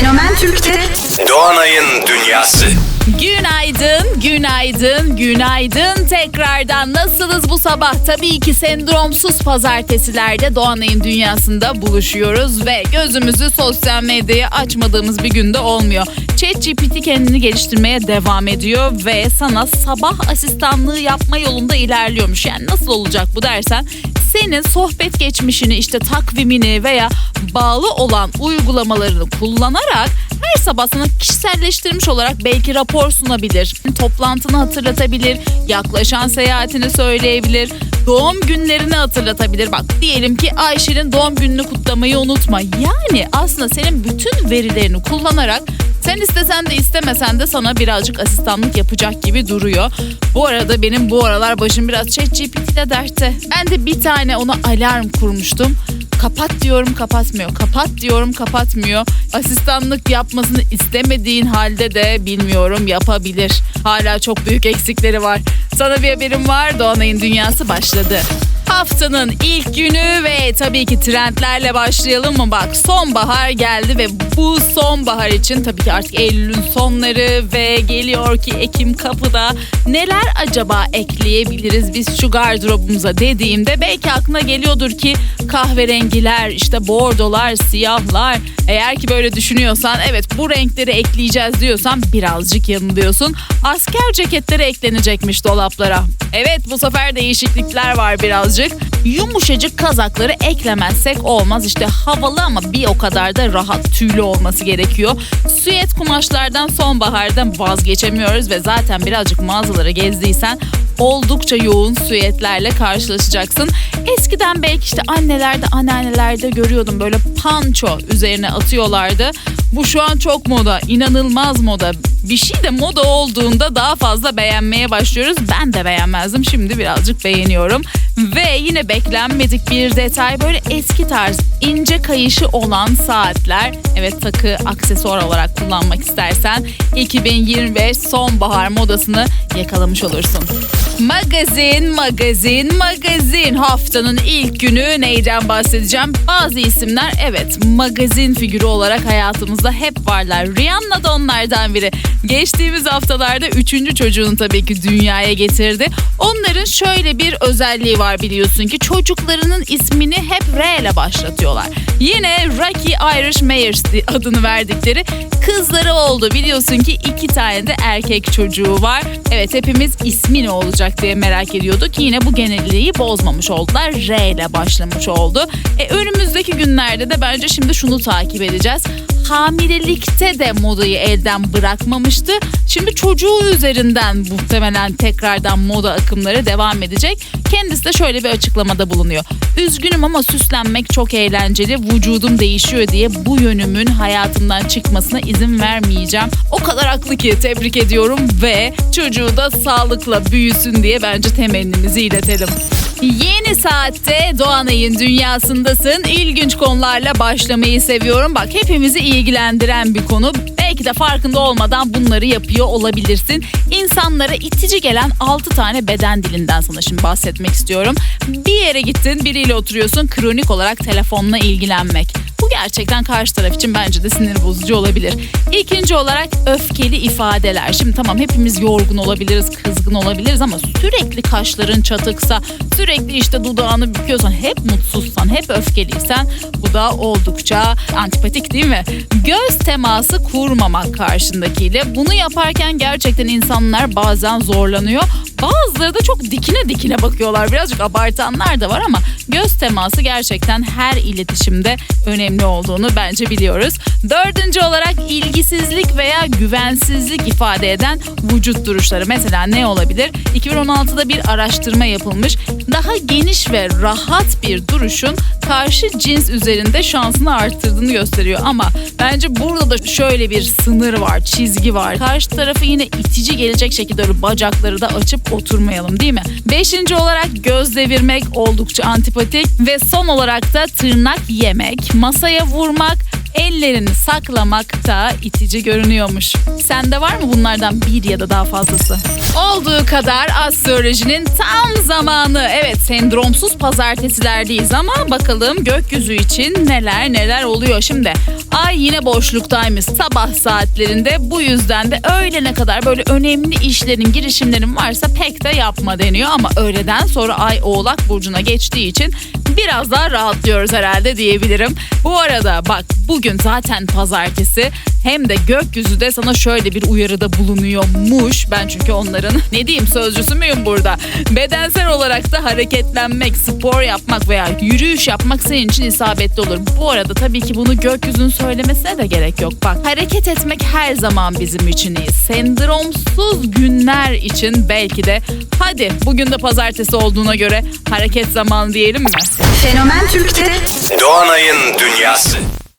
Fenomen Türk'te Doğanay'ın dünyası. Günaydın, günaydın, günaydın. Tekrardan nasılsınız bu sabah? Tabii ki sendromsuz pazartesilerde Doğanay'ın dünyasında buluşuyoruz ve gözümüzü sosyal medyaya açmadığımız bir günde olmuyor. ChatGPT kendini geliştirmeye devam ediyor ve sana sabah asistanlığı yapma yolunda ilerliyormuş. Yani nasıl olacak bu dersen senin sohbet geçmişini işte takvimini veya bağlı olan uygulamalarını kullanarak her sabah sana kişiselleştirilmiş olarak belki rapor sunabilir, toplantını hatırlatabilir, yaklaşan seyahatini söyleyebilir, doğum günlerini hatırlatabilir. Bak diyelim ki Ayşe'nin doğum gününü kutlamayı unutma. Yani aslında senin bütün verilerini kullanarak sen istesen de istemesen de sana birazcık asistanlık yapacak gibi duruyor. Bu arada benim bu aralar başım biraz ChatGPT ile dertte. Ben de bir tane ona alarm kurmuştum. Kapat diyorum kapatmıyor. Kapat diyorum kapatmıyor. Asistanlık yapmasını istemediğin halde de bilmiyorum yapabilir. Hala çok büyük eksikleri var. Sana bir haberim var. Doğanay'ın dünyası başladı. Haftanın ilk günü ve tabii ki trendlerle başlayalım mı? Bak sonbahar geldi ve bu sonbahar için tabii ki artık Eylül'ün sonları ve geliyor ki Ekim kapıda. Neler acaba ekleyebiliriz biz şu gardırobumuza dediğimde belki aklına geliyordur ki kahverengiler, işte bordolar, siyahlar. Eğer ki böyle düşünüyorsan evet bu renkleri ekleyeceğiz diyorsan birazcık yanılıyorsun. Asker ceketleri eklenecekmiş dolaplara. Evet bu sefer değişiklikler var birazcık. Yumuşacık kazakları eklemezsek olmaz. İşte havalı ama bir o kadar da rahat tüylü olması gerekiyor. Süet kumaşlardan sonbaharda vazgeçemiyoruz ve zaten birazcık mağazalara gezdiysen oldukça yoğun süetlerle karşılaşacaksın. Eskiden belki işte annelerde anneannelerde görüyordum böyle panço üzerine atıyorlardı. Bu şu an çok moda, inanılmaz moda. Bir şey de moda olduğunda daha fazla beğenmeye başlıyoruz. Ben de beğenmezdim. Şimdi birazcık beğeniyorum. Ve yine beklenmedik bir detay böyle eski tarz ince kayışı olan saatler. Evet takı aksesuar olarak kullanmak istersen 2025 sonbahar modasını yakalamış olursun. Magazin, magazin, magazin. Haftanın ilk günü neyden bahsedeceğim? Bazı isimler evet magazin figürü olarak hayatımızda hep varlar. Rihanna da onlardan biri. Geçtiğimiz haftalarda üçüncü çocuğunu tabii ki dünyaya getirdi. Onların şöyle bir özelliği var biliyorsun ki çocuklarının ismini hep R ile başlatıyorlar. Yine Rocky Irish Mayers adını verdikleri kızları oldu. Biliyorsun ki iki tane de erkek çocuğu var. Evet hepimiz ismi ne olacak diye merak ediyorduk. Yine bu genelliği bozmamış oldular. R ile başlamış oldu. E, önümüzdeki günlerde de bence şimdi şunu takip edeceğiz. Hamilelikte de modayı elden bırakmamıştı. Şimdi çocuğu üzerinden muhtemelen tekrardan moda akımları devam edecek. Kendisi de şöyle bir açıklamada bulunuyor. Üzgünüm ama süslenmek çok eğlenceli. Vücudum değişiyor diye bu yönümün hayatımdan çıkmasına izin vermeyeceğim. O kadar haklı ki tebrik ediyorum ve çocuğu da sağlıkla büyüsün diye bence temennimizi iletelim. Yeni saatte Doğanay'ın dünyasındasın. İlginç konularla başlamayı seviyorum. Bak hepimizi ilgilendiren bir konu. Belki de farkında olmadan bunları yapıyor olabilirsin. İnsanlara itici gelen 6 tane beden dilinden sana şimdi bahsetmek istiyorum. Bir yere gittin, biriyle oturuyorsun, kronik olarak telefonla ilgilenmek. Bu gerçekten karşı taraf için bence de sinir bozucu olabilir. İkinci olarak öfkeli ifadeler. Şimdi tamam hepimiz yorgun olabiliriz, kızgın olabiliriz ama sürekli kaşların çatıksa, sürekli işte dudağını büküyorsan, hep mutsuzsan, hep öfkeliysen bu da oldukça antipatik değil mi? Göz teması kurmamak karşındakiyle. Bunu yaparken gerçekten insanlar bazen zorlanıyor. Bazıları da çok dikine dikine bakıyorlar. Birazcık abartanlar da var ama göz teması gerçekten her iletişimde önemli olduğunu bence biliyoruz. Dördüncü olarak ilgisizlik veya güvensizlik ifade eden vücut duruşları. Mesela ne olabilir? 2016'da bir araştırma yapılmış. Daha geniş ve rahat bir duruşun karşı cins üzerinde şansını arttırdığını gösteriyor. Ama bence burada da şöyle bir sınır var, çizgi var. Karşı tarafı yine itici gelecek şekilde öyle bacakları da açıp oturmayalım değil mi? Beşinci olarak göz devirmek oldukça antipatik ve son olarak da tırnak yemek, masaya vurmak, ellerini saklamakta itici görünüyormuş. Sende var mı bunlardan bir ya da daha fazlası? Olduğu kadar astrolojinin tam zamanı. Evet sendromsuz pazartesilerdeyiz ama bakalım gökyüzü için neler neler oluyor. Şimdi ay yine boşluktaymış sabah saatlerinde. Bu yüzden de öğlene kadar böyle önemli işlerin girişimlerin varsa pek de yapma deniyor. Ama öğleden sonra ay oğlak burcuna geçtiği için biraz daha rahatlıyoruz herhalde diyebilirim. Bu arada bak bugün zaten pazartesi hem de gökyüzü de sana şöyle bir uyarıda bulunuyormuş. Ben çünkü onların ne diyeyim sözcüsü müyüm burada? Bedensel olarak da hareketlenmek, spor yapmak veya yürüyüş yapmak senin için isabetli olur. Bu arada tabii ki bunu gökyüzünün söylemesine de gerek yok. Bak hareket etmek her zaman bizim için iyi. Sendromsuz günler için belki de hadi bugün de pazartesi olduğuna göre hareket zamanı diyelim mi? Fenomen Türk'te Doğanay'ın dünyası.